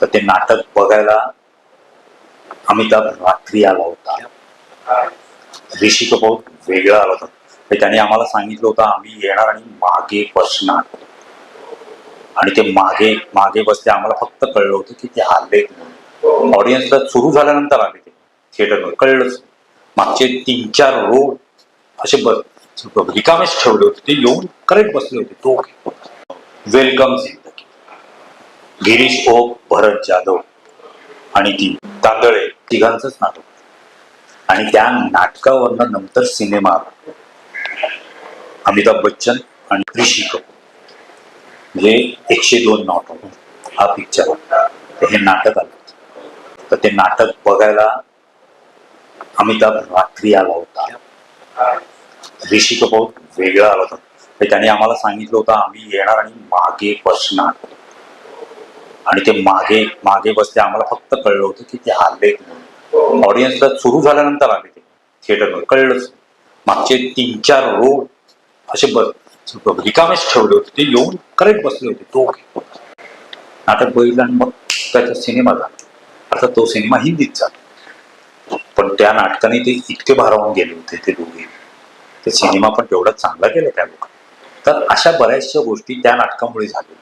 तर ते नाटक बघायला अमिताभ रात्री आला होता. ऋषी कपूर वेगळा आला होता. त्याने आम्हाला सांगितलं होतं आम्ही येणार आणि मागे बसणार. आणि ते मागे मागे बसले. आम्हाला फक्त कळलं होतं की ते आले म्हणून. ऑडियन्सला सुरू झाल्यानंतर आले ते. थिएटरमध्ये कळलंच. मागचे तीन चार रो असे बस रिकामेच ठेवले होते. ते येऊन करेक्ट बसले होते. तो वेलकम गिरीश ओक भरत जाधव आणि ती तांदळे तिघांचंच नाटक. आणि त्या नाटकावरनं नंतर सिनेमा अमिताभ बच्चन आणि ऋषी कपूर. म्हणजे एकशे दोन नॉट हा पिक्चर हे नाटक आलं तर ते नाटक बघायला अमिताभ रात्री आला होता. ऋषी कपूर वेगळा आला होता. तर त्याने आम्हाला सांगितलं होतं आम्ही येणार आणि मागे बसणार. आणि ते मागे मागे बसले आम्हाला फक्त कळलं होतं की ते आले म्हणून. ऑडियन्सला सुरू झाल्यानंतर आले ते. थिएटरमध्ये कळलंच. मागचे तीन चार रो असे बस रिकामेच ठेवले होते. ते येऊन करेक्ट बसले होते तो नाटक बघितलं आणि मग त्याचा सिनेमा झाला. आता तो सिनेमा हिंदीत झाला. पण त्या नाटकाने ते इतके भारावून गेले होते ते दोघे. ते सिनेमा पण तेवढा चांगला केला त्या लोकांनी. तर अशा बऱ्याचशा गोष्टी त्या नाटकामुळे झाल्या